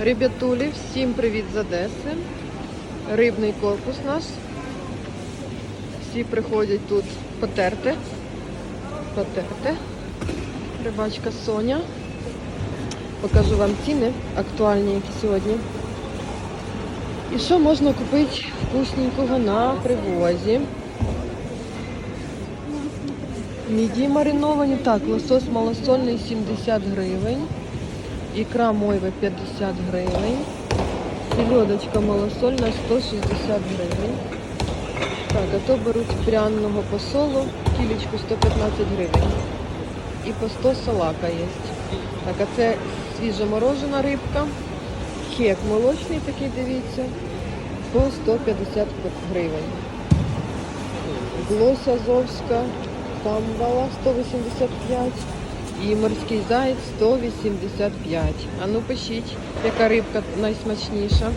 Ребятулі, всім привіт з Одеси. Рибний корпус наш. Всі приходять тут потерти. Потерти. Рибачка Соня. Покажу вам ціни актуальні, які сьогодні. І що можна купити вкусненького на привозі. Міді мариновані. Так, лосось малосольний 70 гривень. Ікра мойва 50 гривень. Селедочка малосольна 160 гривень. Так, а то беруть пряного посолу, кілечку 115 гривень. І по 100 салака є. Так, а це свіжоморожена рибка. Хек молочний такий, дивіться, по 150 гривень. Глося Азовська, тамбала 185 і морський заєць 185. А ну пишіть, яка рибка найсмачніша.